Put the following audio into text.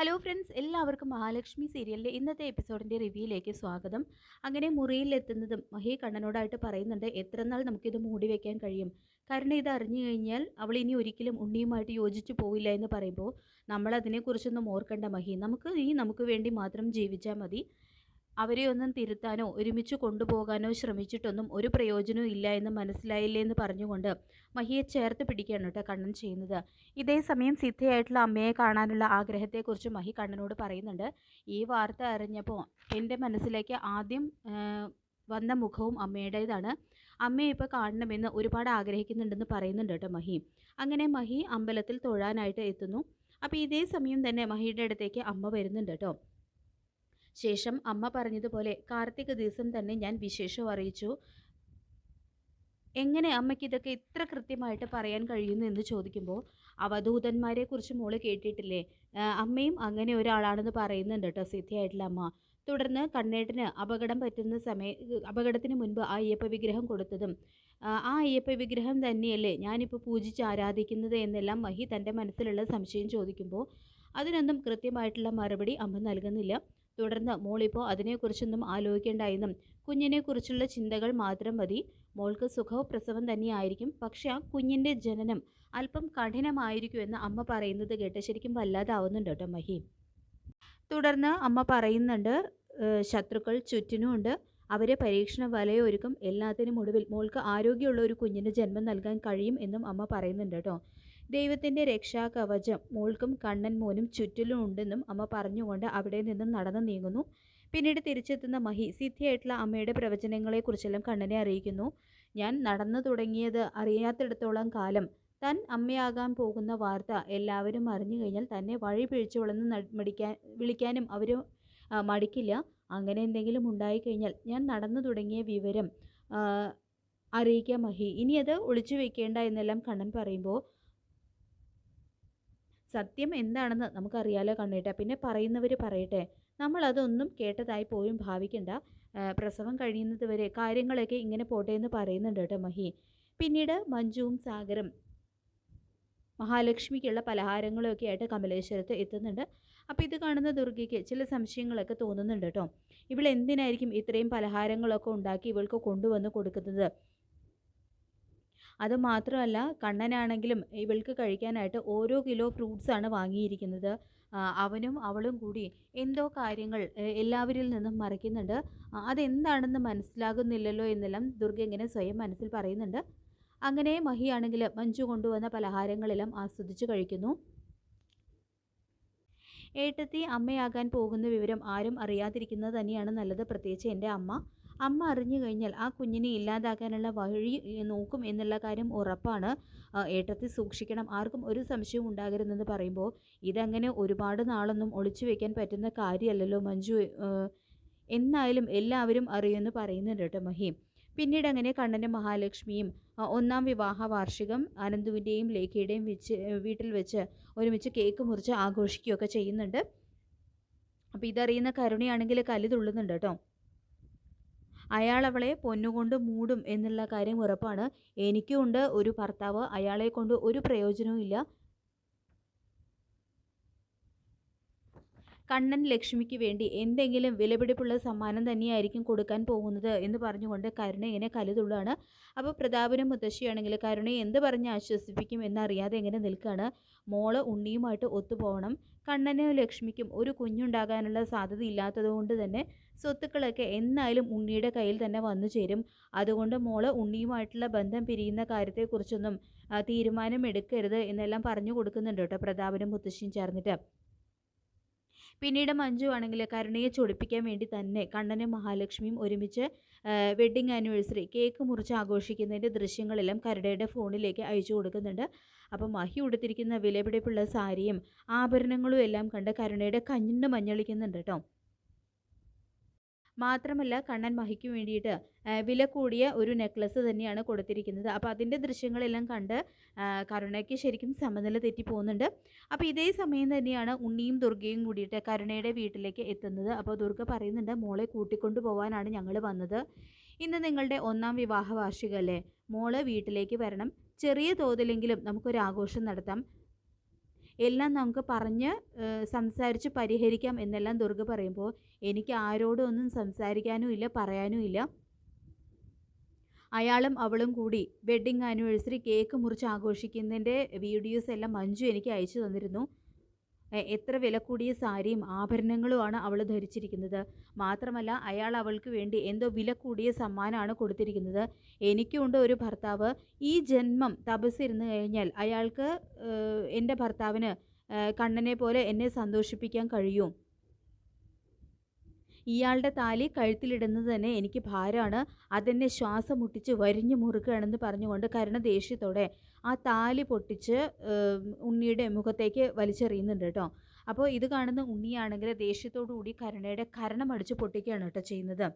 Hello friends എല്ലാവർക്കും മഹാലക്ഷ്മി സീരിയലിലെ ഇന്നത്തെ എപ്പിസോഡിന്റെ റിവ്യൂയിലേക്ക് സ്വാഗതം. അങ്ങനെ മുറിയിലെത്തുന്നതും മഹി കണ്ണനോടായിട്ട് പറയുന്നുണ്ട് എത്ര നാൾ നമുക്കിത് മൂടി വയ്ക്കാൻ കഴിയും. കാരണം ഇത് അറിഞ്ഞു കഴിഞ്ഞാൽ അവൾ ഇനി ഒരിക്കലും ഉണ്ണിയുമായിട്ട് യോജിച്ചു പോവില്ല എന്ന് പറയുമ്പോൾ നമ്മൾ അതിനെക്കുറിച്ചൊന്നും ഓർക്കണ്ട മഹി. നമുക്ക് ഇനി നമുക്ക് വേണ്ടി മാത്രം ജീവിച്ചാൽ മതി. അവരെ ഒന്നും തിരുത്താനോ ഒരുമിച്ച് കൊണ്ടുപോകാനോ ശ്രമിച്ചിട്ടൊന്നും ഒരു പ്രയോജനവും ഇല്ല എന്ന് മനസ്സിലായില്ലേ എന്ന് പറഞ്ഞുകൊണ്ട് മഹിയെ ചേർത്ത് പിടിക്കുകയാണ് കേട്ടോ കണ്ണൻ ചെയ്യുന്നത്. ഇതേ സമയം സിദ്ധയായിട്ടുള്ള അമ്മയെ കാണാനുള്ള ആഗ്രഹത്തെക്കുറിച്ച് മഹി കണ്ണനോട് പറയുന്നുണ്ട്. ഈ വാർത്ത അറിഞ്ഞപ്പോൾ എന്റെ മനസ്സിലേക്ക് ആദ്യം വന്ന മുഖവും അമ്മയുടേതാണ്. അമ്മയെ ഇപ്പോൾ കാണണമെന്ന് ഒരുപാട് ആഗ്രഹിക്കുന്നുണ്ടെന്ന് പറയുന്നുണ്ട് കേട്ടോ മഹി. അങ്ങനെ മഹി അമ്പലത്തിൽ തൊഴാനായിട്ട് എത്തുന്നു. അപ്പോൾ ഇതേ സമയം തന്നെ മഹിയുടെ അടുത്തേക്ക് അമ്മ വരുന്നുണ്ട് കേട്ടോ. ശേഷം അമ്മ പറഞ്ഞതുപോലെ കാർത്തിക ദിവസം തന്നെ ഞാൻ വിശേഷം അറിയിച്ചു. എങ്ങനെ അമ്മയ്ക്ക് ഇതൊക്കെ ഇത്ര കൃത്യമായിട്ട് പറയാൻ കഴിയുന്നു എന്ന് ചോദിക്കുമ്പോൾ അവധൂതന്മാരെ കുറിച്ച് മോൾ കേട്ടിട്ടില്ലേ? അമ്മയും അങ്ങനെ ഒരാളാണെന്ന് പറയുന്നുണ്ട് കേട്ടോ സിദ്ധിയായിട്ടുള്ള അമ്മ. തുടർന്ന് കണ്ണേട്ടന് അപകടം പറ്റുന്ന സമയ അപകടത്തിന് മുൻപ് ആ അയ്യപ്പ വിഗ്രഹം കൊടുത്തതും ആ അയ്യപ്പ വിഗ്രഹം തന്നെയല്ലേ ഞാനിപ്പോൾ പൂജിച്ച് ആരാധിക്കുന്നത് എന്നെല്ലാം മഹി തന്റെ മനസ്സിലുള്ള സംശയം ചോദിക്കുമ്പോൾ അതിനൊന്നും കൃത്യമായിട്ടുള്ള മറുപടി അമ്മ നൽകുന്നില്ല. തുടർന്ന് മോളിപ്പോൾ അതിനെക്കുറിച്ചൊന്നും ആലോചിക്കേണ്ടായെന്നും കുഞ്ഞിനെക്കുറിച്ചുള്ള ചിന്തകൾ മാത്രം മതി. മോൾക്ക് സുഖവും പ്രസവം തന്നെയായിരിക്കും. പക്ഷേ ആ കുഞ്ഞിന്റെ ജനനം അല്പം കഠിനമായിരിക്കുമെന്ന് അമ്മ പറയുന്നത് കേട്ട് ശരിക്കും വല്ലാതാവുന്നുണ്ട് കേട്ടോ മഹി. തുടർന്ന് അമ്മ പറയുന്നുണ്ട് ശത്രുക്കൾ ചുറ്റിനുമുണ്ട് അവരെ പരീക്ഷണ വലയൊരുക്കും. എല്ലാത്തിനും ഒടുവിൽ മോൾക്ക് ആരോഗ്യമുള്ള ഒരു കുഞ്ഞിന് ജന്മം നൽകാൻ കഴിയും എന്നും അമ്മ പറയുന്നുണ്ട് കേട്ടോ. ദൈവത്തിന്റെ രക്ഷാകവചം മോൾക്കും കണ്ണൻ മോനും ചുറ്റിലും ഉണ്ടെന്നും അമ്മ പറഞ്ഞുകൊണ്ട് അവിടെ നിന്നും നടന്നു നീങ്ങുന്നു. പിന്നീട് തിരിച്ചെത്തുന്ന മഹി സിദ്ധിയായിട്ടുള്ള അമ്മയുടെ പ്രവചനങ്ങളെക്കുറിച്ചെല്ലാം കണ്ണനെ അറിയിക്കുന്നു. ഞാൻ നടന്നു തുടങ്ങിയത് അറിയാത്തിടത്തോളം കാലം. തൻ അമ്മയാകാൻ പോകുന്ന വാർത്ത എല്ലാവരും അറിഞ്ഞു കഴിഞ്ഞാൽ തന്നെ വഴി പിഴിച്ചു വളർന്ന് മടിക്കാൻ വിളിക്കാനും അവർ മടിക്കില്ല. അങ്ങനെ എന്തെങ്കിലും ഉണ്ടായിക്കഴിഞ്ഞാൽ ഞാൻ നടന്നു തുടങ്ങിയ വിവരം അറിയിക്കാം മഹി. ഇനി അത് ഒളിച്ചു വെക്കേണ്ട എന്നെല്ലാം കണ്ണൻ പറയുമ്പോൾ സത്യം എന്താണെന്ന് നമുക്കറിയാലോ കണ്ണേട്ട. പിന്നെ പറയുന്നവർ പറയട്ടെ നമ്മളതൊന്നും കേട്ടതായി പോലും ഭാവിക്കണ്ട. പ്രസവം കഴിയുന്നത് വരെ കാര്യങ്ങളൊക്കെ ഇങ്ങനെ പോട്ടെ എന്ന് പറയുന്നുണ്ട് കേട്ടോ മഹി. പിന്നീട് മഞ്ജുവും സാഗരം മഹാലക്ഷ്മിക്കുള്ള പലഹാരങ്ങളൊക്കെ ആയിട്ട് കമലേശ്വരത്ത് എത്തുന്നുണ്ട്. അപ്പോൾ ഇത് കാണുന്ന ദുർഗയ്ക്ക് ചില സംശയങ്ങളൊക്കെ തോന്നുന്നുണ്ട് കേട്ടോ. ഇവൾ എന്തിനായിരിക്കും ഇത്രയും പലഹാരങ്ങളൊക്കെ ഉണ്ടാക്കി ഇവൾക്ക് കൊണ്ടുവന്ന് കൊടുക്കുന്നത്? അത് മാത്രമല്ല കണ്ണനാണെങ്കിലും ഇവൾക്ക് കഴിക്കാനായിട്ട് ഓരോ കിലോ ഫ്രൂട്ട്സാണ് വാങ്ങിയിരിക്കുന്നത്. അവനും അവളും കൂടി എന്തോ കാര്യങ്ങൾ എല്ലാവരിൽ നിന്നും മറയ്ക്കുന്നുണ്ട് ആ, അതെന്താണെന്ന് മനസ്സിലാകുന്നില്ലല്ലോ എന്നെല്ലാം ദുർഗ ഇങ്ങനെ സ്വയം മനസ്സിൽ പറയുന്നുണ്ട്. അങ്ങനെ മഹിയാണെങ്കിൽ മഞ്ജു കൊണ്ടുവന്ന പലഹാരങ്ങളെല്ലാം ആസ്വദിച്ച് കഴിക്കുന്നു. ഏട്ടത്തി അമ്മയാകാൻ പോകുന്ന വിവരം ആരും അറിയാതിരിക്കുന്നത് തന്നെയാണ് നല്ലത്. പ്രത്യേകിച്ച് എന്റെ അമ്മ. അമ്മ അറിഞ്ഞു കഴിഞ്ഞാൽ ആ കുഞ്ഞിനെ ഇല്ലാതാക്കാനുള്ള വഴി നോക്കും എന്നുള്ള കാര്യം ഉറപ്പാണ്. ഏട്ടത്തിൽ ഏട്ടത്തി സൂക്ഷിക്കണം. ആർക്കും ഒരു സംശയവും ഉണ്ടാകരുതെന്ന് പറയുമ്പോൾ ഇതങ്ങനെ ഒരുപാട് നാളൊന്നും ഒളിച്ചു വെക്കാൻ പറ്റുന്ന കാര്യമല്ലല്ലോ മഞ്ജു. എന്നായാലും എല്ലാവരും അറിയുമെന്ന് പറയുന്നുണ്ട് കേട്ടോ മഹീം. പിന്നീട് അങ്ങനെ കണ്ണന്റെ മഹാലക്ഷ്മിയും ഒന്നാം വിവാഹ വാർഷികം അനന്തുവിന്റെയും ലേഖയുടെയും വെച്ച് വീട്ടിൽ വെച്ച് ഒരുമിച്ച് കേക്ക് മുറിച്ച് ആഘോഷിക്കുകയൊക്കെ ചെയ്യുന്നുണ്ട്. അപ്പോൾ ഇതറിയുന്ന കരുണയാണെങ്കിൽ കലി തുള്ളുന്നുണ്ട് കേട്ടോ. അയാൾ അവളെ പൊന്നുകൊണ്ട് മൂടും എന്നുള്ള കാര്യം ഉറപ്പാണ്. എനിക്കും ഉണ്ട് ഒരു ഭർത്താവ്. അയാളെ കൊണ്ട് ഒരു പ്രയോജനവും ഇല്ല കണ്ണൻ ലക്ഷ്മിക്ക് വേണ്ടി എന്തെങ്കിലും വിലപിടിപ്പുള്ള സമ്മാനം തന്നെയായിരിക്കും കൊടുക്കാൻ പോകുന്നത് എന്ന് പറഞ്ഞുകൊണ്ട് കരുണ ഇങ്ങനെ കലുതുള്ളാണ് അപ്പോൾ പ്രതാപനും മുത്തശ്ശിയാണെങ്കിൽ കരുണയെ എന്ത് പറഞ്ഞ് ആശ്വസിപ്പിക്കും എന്നറിയാതെ എങ്ങനെ നിൽക്കുകയാണ്. മോൾ ഉണ്ണിയുമായിട്ട് ഒത്തുപോകണം. കണ്ണനും ലക്ഷ്മിക്കും ഒരു കുഞ്ഞുണ്ടാകാനുള്ള സാധ്യത ഇല്ലാത്തതുകൊണ്ട് തന്നെ സ്വത്തുക്കളൊക്കെ എന്നായാലും ഉണ്ണിയുടെ കയ്യിൽ തന്നെ വന്നു ചേരും. അതുകൊണ്ട് മോൾ ഉണ്ണിയുമായിട്ടുള്ള ബന്ധം പിരിയുന്ന കാര്യത്തെക്കുറിച്ചൊന്നും തീരുമാനമെടുക്കരുത് എന്നെല്ലാം പറഞ്ഞു കൊടുക്കുന്നുണ്ട് കേട്ടോ പ്രതാപനും മുത്തശ്ശിയും ചേർന്നിട്ട്. പിന്നീട് മഞ്ജു ആണെങ്കിൽ കരുണയെ ചൊടിപ്പിക്കാൻ വേണ്ടി തന്നെ കണ്ണനും മഹാലക്ഷ്മിയും ഒരുമിച്ച് വെഡ്ഡിങ് ആനിവേഴ്സറി കേക്ക് മുറിച്ച് ആഘോഷിക്കുന്നതിന്റെ ദൃശ്യങ്ങളെല്ലാം കരുണയുടെ ഫോണിലേക്ക് അയച്ചു കൊടുക്കുന്നുണ്ട്. അപ്പം മഹി ഉടുത്തിരിക്കുന്ന വിലപിടിപ്പുള്ള സാരിയും ആഭരണങ്ങളും എല്ലാം കണ്ട് കരുണയുടെ കഞ്ഞിണ്ട് മഞ്ഞളിക്കുന്നുണ്ട് കേട്ടോ മാത്രമല്ല കണ്ണൻ മഹിക്ക് വേണ്ടിയിട്ട് വില കൂടിയ ഒരു നെക്ലസ് തന്നെയാണ് കൊടുത്തിരിക്കുന്നത്. അപ്പോൾ അതിന്റെ ദൃശ്യങ്ങളെല്ലാം കണ്ട് കരുണയ്ക്ക് ശരിക്കും സമനില തെറ്റി പോകുന്നുണ്ട്. അപ്പോൾ ഇതേ സമയം തന്നെയാണ് ഉണ്ണിയും ദുർഗയും കൂടിയിട്ട് കരുണയുടെ വീട്ടിലേക്ക് എത്തുന്നത്. അപ്പോൾ ദുർഗ പറയുന്നുണ്ട് മോളെ കൂട്ടിക്കൊണ്ടു പോകാനാണ് ഞങ്ങൾ വന്നത്. ഇന്ന് നിങ്ങളുടെ ഒന്നാം വിവാഹ വാർഷികമല്ലേ മോൾ വീട്ടിലേക്ക് വരണം. ചെറിയ തോതിലെങ്കിലും നമുക്കൊരു ആഘോഷം നടത്താം. എല്ലാം നമുക്ക് പറഞ്ഞ് സംസാരിച്ച് പരിഹരിക്കാം എന്നെല്ലാം ദുർഗ പറയുമ്പോൾ എനിക്ക് ആരോടും ഒന്നും സംസാരിക്കാനും ഇല്ല പറയാനും ഇല്ല. അയാളും അവളും കൂടി വെഡ്ഡിങ് ആനിവേഴ്സറി കേക്ക് മുറിച്ച് ആഘോഷിക്കുന്നതിന്റെ വീഡിയോസ് എല്ലാം മഞ്ജു എനിക്ക് അയച്ചു തന്നിരുന്നു. എത്ര വില കൂടിയ സാരിയും ആഭരണങ്ങളുമാണ് അവൾ ധരിച്ചിരിക്കുന്നത്. മാത്രമല്ല അയാൾ അവൾക്ക് വേണ്ടി എന്തോ വില കൂടിയ സമ്മാനമാണ് കൊടുത്തിരിക്കുന്നത്. എനിക്കുണ്ട് ഒരു ഭർത്താവ്. ഈ ജന്മം തപസ്സിരുന്ന് കഴിഞ്ഞാൽ അയാൾക്ക് എന്റെ ഭർത്താവിന് കണ്ണനെ പോലെ എന്നെ സന്തോഷിപ്പിക്കാൻ കഴിയും. ഇയാളുടെ താലി കഴുത്തിലിടുന്നത് തന്നെ എനിക്ക് ഭാരമാണ്. അതെന്നെ ശ്വാസം മുട്ടിച്ച് വരിഞ്ഞു മുറുക്കുകയാണെന്ന് പറഞ്ഞുകൊണ്ട് കരുണ ദേഷ്യത്തോടെ ആ താലി പൊട്ടിച്ച് ഉണ്ണിയുടെ മുഖത്തേക്ക് വലിച്ചെറിയുന്നുണ്ട് കേട്ടോ. അപ്പോൾ ഇത് കാണുന്ന ഉണ്ണിയാണെങ്കിൽ ദേഷ്യത്തോടു കൂടി കരുണയുടെ കരണം അടിച്ച് പൊട്ടിക്കുകയാണ് കേട്ടോ ചെയ്യുന്നത്.